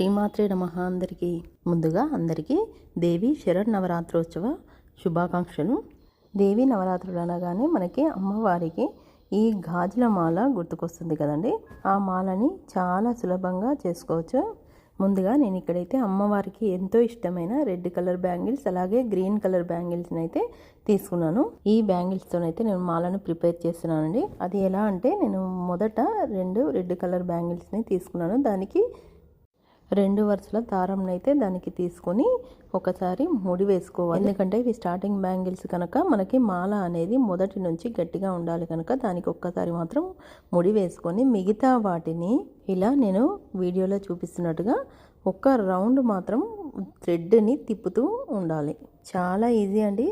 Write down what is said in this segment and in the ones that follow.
శ్రీమాత్రే నమ అందరికీ. ముందుగా అందరికీ దేవి శరణ్ నవరాత్రోత్సవ శుభాకాంక్షలు. దేవి నవరాత్రులు అనగానే మనకి అమ్మవారికి ఈ గాజుల మాల గుర్తుకొస్తుంది కదండి. ఆ మాలని చాలా సులభంగా చేసుకోవచ్చు. ముందుగా నేను ఇక్కడైతే అమ్మవారికి ఎంతో ఇష్టమైన రెడ్ కలర్ బ్యాంగిల్స్ అలాగే గ్రీన్ కలర్ బ్యాంగిల్స్ని అయితే తీసుకున్నాను. ఈ బ్యాంగిల్స్తోనైతే నేను మాలను ప్రిపేర్ చేస్తున్నానండి. అది ఎలా అంటే నేను మొదట రెండు రెడ్ కలర్ బ్యాంగిల్స్ని తీసుకున్నాను. దానికి రెండు వరుసల దారం అయితే దానికి తీసుకొని ఒకసారి ముడి వేసుకోవాలి. ఎందుకంటే ఇవి స్టార్టింగ్ బ్యాంగిల్స్ కనుక మనకి మాల అనేది మొదటి నుంచి గట్టిగా ఉండాలి కనుక దానికి ఒక్కసారి మాత్రం ముడి వేసుకొని మిగతా వాటిని ఇలా నేను వీడియోలో చూపిస్తున్నట్టుగా ఒక్క రౌండ్ మాత్రం థ్రెడ్ని తిప్పుతూ ఉండాలి. చాలా ఈజీ అండి.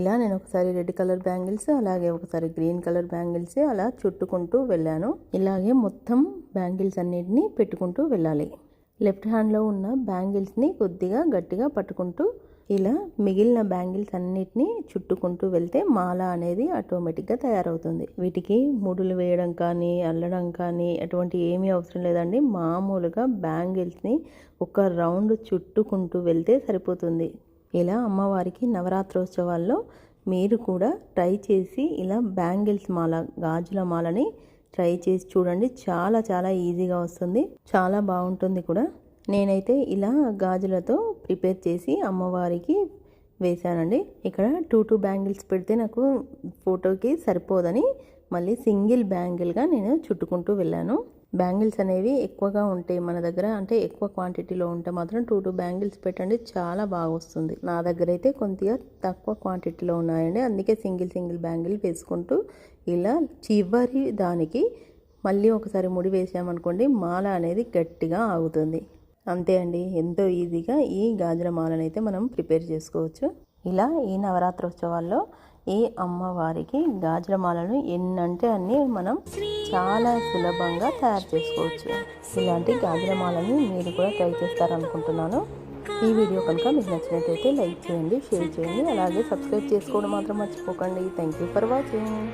ఇలా నేను ఒకసారి రెడ్ కలర్ బ్యాంగిల్స్ అలాగే ఒకసారి గ్రీన్ కలర్ బ్యాంగిల్స్ అలా చుట్టుకుంటూ వెళ్ళాను. ఇలాగే మొత్తం బ్యాంగిల్స్ అన్నిటిని పెట్టుకుంటూ వెళ్ళాలి. లెఫ్ట్ హ్యాండ్లో ఉన్న బ్యాంగిల్స్ని కొద్దిగా గట్టిగా పట్టుకుంటూ ఇలా మిగిలిన బ్యాంగిల్స్ అన్నిటినీ చుట్టుకుంటూ వెళ్తే మాల అనేది ఆటోమేటిక్గా తయారవుతుంది. వీటికి ముడులు వేయడం కానీ అల్లడం కానీ అటువంటి ఏమీ అవసరం లేదండి. మామూలుగా బ్యాంగిల్స్ని ఒక రౌండ్ చుట్టుకుంటూ వెళ్తే సరిపోతుంది. ఇలా అమ్మవారికి నవరాత్రోత్సవాల్లో మీరు కూడా ట్రై చేసి ఇలా బ్యాంగిల్స్ మాల గాజుల మాలని ట్రై చేసి చూడండి. చాలా చాలా ఈజీగా వస్తుంది. చాలా బాగుంటుంది కూడా. నేనైతే ఇలా గాజులతో ప్రిపేర్ చేసి అమ్మవారికి వేశానండి. ఇక్కడ టూ టూ బ్యాంగిల్స్ పెడితే నాకు ఫోటోకి సరిపోదని మళ్ళీ సింగిల్ బ్యాంగిల్గా నేను చుట్టుకుంటూ వెళ్ళాను. బ్యాంగిల్స్ అనేవి ఎక్కువగా ఉంటాయి మన దగ్గర అంటే ఎక్కువ క్వాంటిటీలో ఉంటే మాత్రం టూ టూ బ్యాంగిల్స్ పెట్టండి చాలా బాగా వస్తుంది. నా దగ్గర అయితే కొద్దిగా తక్కువ క్వాంటిటీలో ఉన్నాయండి. అందుకే సింగిల్ సింగిల్ బ్యాంగిల్ వేసుకుంటూ ఇలా చివరి దానికి మళ్ళీ ఒకసారి ముడి వేసామనుకోండి మాల అనేది గట్టిగా ఆగుతుంది. అంతే అండి. ఎంతో ఈజీగా ఈ గాజుల మాలను అయితే మనం ప్రిపేర్ చేసుకోవచ్చు. ఇలా ఈ నవరాత్రోత్సవాల్లో ఈ అమ్మవారికి గాజుల మాలను ఎన్నంటే అన్ని మనం చాలా సులభంగా తయారు చేసుకోవచ్చు. ఇలాంటి గాజుల మాలని మీరు కూడా ట్రై చేస్తారనుకుంటున్నాను. ఈ వీడియో కనుక మీకు నచ్చినట్లయితే లైక్ చేయండి షేర్ చేయండి అలాగే సబ్స్క్రైబ్ చేసుకోవడం మాత్రం మర్చిపోకండి. Thank you for watching.